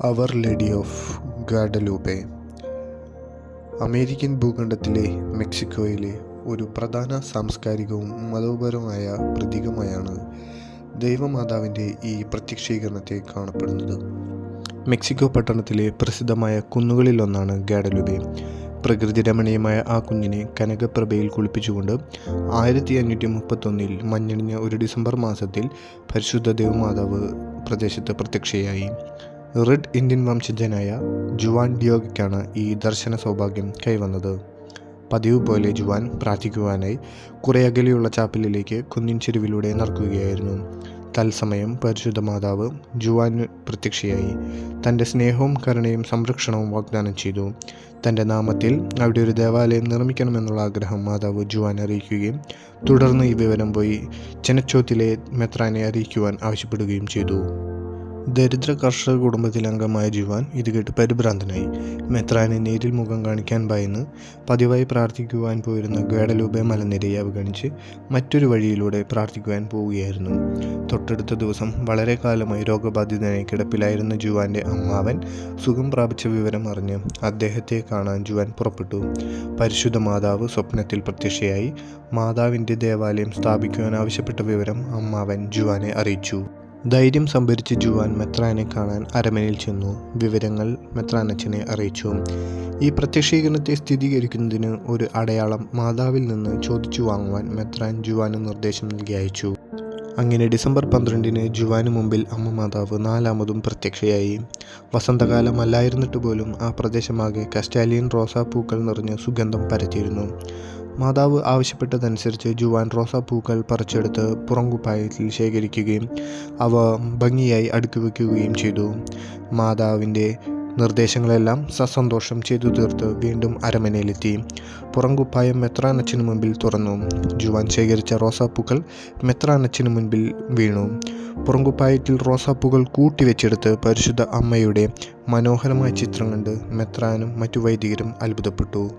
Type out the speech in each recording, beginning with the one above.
Our lady of Guadalupe American ഭൂഖണ്ഡത്തിലെ മെക്സിക്കോയിലെ ഒരു പ്രധാന സാംസ്കാരികവും മതപരവുമായ പ്രതീകമായാണ് ദൈവമാതാവിന്റെ ഈ പ്രത്യക്ഷീകരണത്തെ കാണപ്പെടുന്നത്. മെക്സിക്കോ പട്ടണത്തിലെ പ്രസിദ്ധമായ കുന്നുകളിലൊന്നാണ് ഗാഡലുബെ. പ്രകൃതി രമണീയമായ ആ കുഞ്ഞിനെ കനകപ്രഭയിൽ കുളിപ്പിച്ചുകൊണ്ട് ആയിരത്തി അഞ്ഞൂറ്റി മുപ്പത്തൊന്നിൽ മഞ്ഞണിഞ്ഞ ഒരു ഡിസംബർ മാസത്തിൽ പരിശുദ്ധ ദേവമാതാവ് പ്രദേശത്ത് പ്രത്യക്ഷയായി. റെഡ് ഇന്ത്യൻ വംശജനായ ജുവാൻ ഡിയോഗയ്ക്കാണ് ഈ ദർശന സൗഭാഗ്യം കൈവന്നത്. പതിവ് പോലെ ജുവാൻ പ്രാർത്ഥിക്കുവാനായി കുറെ അകലെയുള്ള ചാപ്പലിലേക്ക് കുന്നിൻ ചെരുവിലൂടെ നടക്കുകയായിരുന്നു. തത്സമയം പരിശുദ്ധ മാതാവ് ജുവാന് പ്രത്യക്ഷയായി. തന്റെ സ്നേഹവും കരുണയും സംരക്ഷണവും വാഗ്ദാനം ചെയ്തു. തന്റെ നാമത്തിൽ അവിടെ ഒരു ദേവാലയം നിർമ്മിക്കണമെന്നുള്ള ആഗ്രഹം മാതാവ് ജുവാൻ അറിയിക്കുകയും തുടർന്ന് ഈ വിവരം പോയി ചെനച്ചോത്തിലെ മെത്രാനെ അറിയിക്കുവാൻ ആവശ്യപ്പെടുകയും ചെയ്തു. ദരിദ്ര കർഷക കുടുംബത്തിലംഗമായ ജുവാൻ ഇത് കേട്ട് പരിഭ്രാന്തനായി. മെത്രാനെ നേരിൽ മുഖം കാണിക്കാൻ ഭയന്ന് പതിവായി പ്രാർത്ഥിക്കുവാൻ പോയിരുന്ന ഗേഡലൂബെ മലനിരയെ അവഗണിച്ച് മറ്റൊരു വഴിയിലൂടെ പ്രാർത്ഥിക്കുവാൻ പോവുകയായിരുന്നു. തൊട്ടടുത്ത ദിവസം വളരെ കാലമായി രോഗബാധിതനായി കിടപ്പിലായിരുന്ന ജുവാന്റെ അമ്മാവൻ സുഖം പ്രാപിച്ച വിവരം അറിഞ്ഞ് അദ്ദേഹത്തെ കാണാൻ ജുവാൻ പുറപ്പെട്ടു. പരിശുദ്ധ മാതാവ് സ്വപ്നത്തിൽ പ്രത്യക്ഷയായി മാതാവിന്റെ ദേവാലയം സ്ഥാപിക്കുവാൻ ആവശ്യപ്പെട്ട വിവരം അമ്മാവൻ ജുവാനെ അറിയിച്ചു. ധൈര്യം സംഭരിച്ച് ജുവാൻ മെത്രാനെ കാണാൻ അരമനയിൽ ചെന്നു. വിവരങ്ങൾ മെത്രാനച്ചനെ അറിയിച്ചു. ഈ പ്രത്യക്ഷീകരണത്തെ സ്ഥിരീകരിക്കുന്നതിന് ഒരു അടയാളം മാതാവിൽ നിന്ന് ചോദിച്ചു വാങ്ങുവാൻ മെത്രാൻ ജുവാന് നിർദ്ദേശം നൽകി അയച്ചു. അങ്ങനെ ഡിസംബർ പന്ത്രണ്ടിന് ജുവാന് മുമ്പിൽ അമ്മ മാതാവ് നാലാമതും പ്രത്യക്ഷയായി. വസന്തകാലം അല്ലായിരുന്നിട്ട് പോലും ആ പ്രദേശമാകെ കസ്റ്റാലിയൻ റോസാപ്പൂക്കൾ നിറഞ്ഞ് സുഗന്ധം പരത്തിയിരുന്നു. മാതാവ് ആവശ്യപ്പെട്ടതനുസരിച്ച് ജുവാൻ റോസാപ്പൂക്കൾ പറിച്ചെടുത്ത് പുറംകുപ്പായത്തിൽ ശേഖരിക്കുകയും അവ ഭംഗിയായി അടുക്കി വയ്ക്കുകയും ചെയ്തു. മാതാവിന്റെ നിർദ്ദേശങ്ങളെല്ലാം സസന്തോഷം ചെയ്തു തീർത്ത് വീണ്ടും അരമനയിലെത്തി. പുറംകുപ്പായം മെത്രാനച്ചിന് മുൻപിൽ തുറന്നു. ജുവാൻ ശേഖരിച്ച റോസാപ്പൂക്കൾ മെത്രാനച്ചിന് മുൻപിൽ വീണു. പുറംകുപ്പായത്തിൽ റോസാപ്പൂക്കൾ കൂട്ടിവെച്ചെടുത്ത് പരിശുദ്ധ അമ്മയുടെ മനോഹരമായ ചിത്രം കണ്ട് മെത്രാനും മറ്റു വൈദികരും അത്ഭുതപ്പെട്ടു.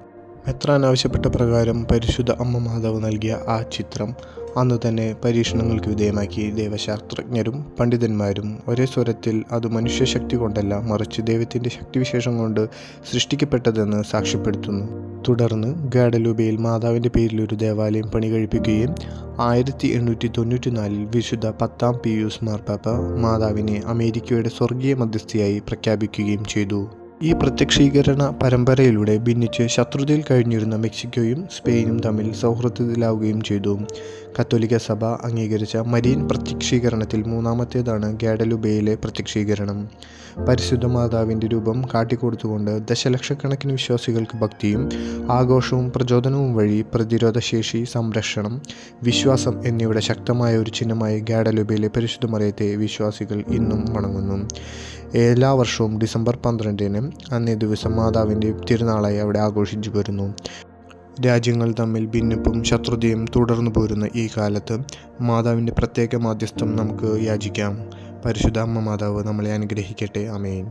മെത്രാൻ ആവശ്യപ്പെട്ട പ്രകാരം പരിശുദ്ധ അമ്മ മാതാവ് നൽകിയ ആ ചിത്രം അന്ന് തന്നെ പരീക്ഷണങ്ങൾക്ക് വിധേയമാക്കി ദൈവശാസ്ത്രജ്ഞരും പണ്ഡിതന്മാരും ഒരേ സ്വരത്തിൽ അത് മനുഷ്യശക്തി കൊണ്ടല്ല മറിച്ച് ദൈവത്തിന്റെ ശക്തിവിശേഷം കൊണ്ട് സൃഷ്ടിക്കപ്പെട്ടതെന്ന് സാക്ഷ്യപ്പെടുത്തുന്നു. തുടർന്ന് ഗാഡലൂബയിൽ മാതാവിന്റെ പേരിൽ ഒരു ദേവാലയം പണി കഴിപ്പിക്കുകയും ആയിരത്തി എണ്ണൂറ്റി തൊണ്ണൂറ്റി നാലിൽ വിശുദ്ധ പത്താം പിയൂസ് മാർപ്പാപ്പ മാതാവിനെ അമേരിക്കയുടെ സ്വർഗീയ മധ്യസ്ഥയായി പ്രഖ്യാപിക്കുകയും ചെയ്തു. ഈ പ്രത്യക്ഷീകരണ പരമ്പരയിലൂടെ ഭിന്നിച്ച് ശത്രുതയിൽ കഴിഞ്ഞിരുന്ന മെക്സിക്കോയും സ്പെയിനും തമ്മിൽ സൗഹൃദത്തിലാവുകയും ചെയ്തു. കത്തോലിക്ക സഭ അംഗീകരിച്ച മരിയൻ പ്രത്യക്ഷീകരണത്തിൽ മൂന്നാമത്തേതാണ് ഗാഡലുബയിലെ പ്രത്യക്ഷീകരണം. പരിശുദ്ധ മാതാവിന്റെ രൂപം കാട്ടിക്കൊടുത്തുകൊണ്ട് ദശലക്ഷക്കണക്കിന് വിശ്വാസികൾക്ക് ഭക്തിയും ആഘോഷവും പ്രചോദനവും വഴി പ്രതിരോധശേഷി സംരക്ഷണം വിശ്വാസം എന്നിവയുടെ ശക്തമായ ഒരു ചിഹ്നമായി ഗാഡലുബയിലെ പരിശുദ്ധ മറിയത്തെ വിശ്വാസികൾ ഇന്നും വണങ്ങുന്നു. എല്ലാ വർഷവും ഡിസംബർ പന്ത്രണ്ടിന് അന്നേ ദിവസം മാതാവിന്റെ തിരുനാളായി അവിടെ ആഘോഷിച്ചു വരുന്നു. രാജ്യങ്ങൾ തമ്മിൽ ഭിന്നിപ്പും ശത്രുതയും തുടർന്നു പോരുന്ന ഈ കാലത്ത് മാതാവിന്റെ പ്രത്യേക മാധ്യസ്ഥം നമുക്ക് യാചിക്കാം. പരിശുദ്ധ അമ്മ മാതാവ് നമ്മളെ അനുഗ്രഹിക്കട്ടെ. അമേൻ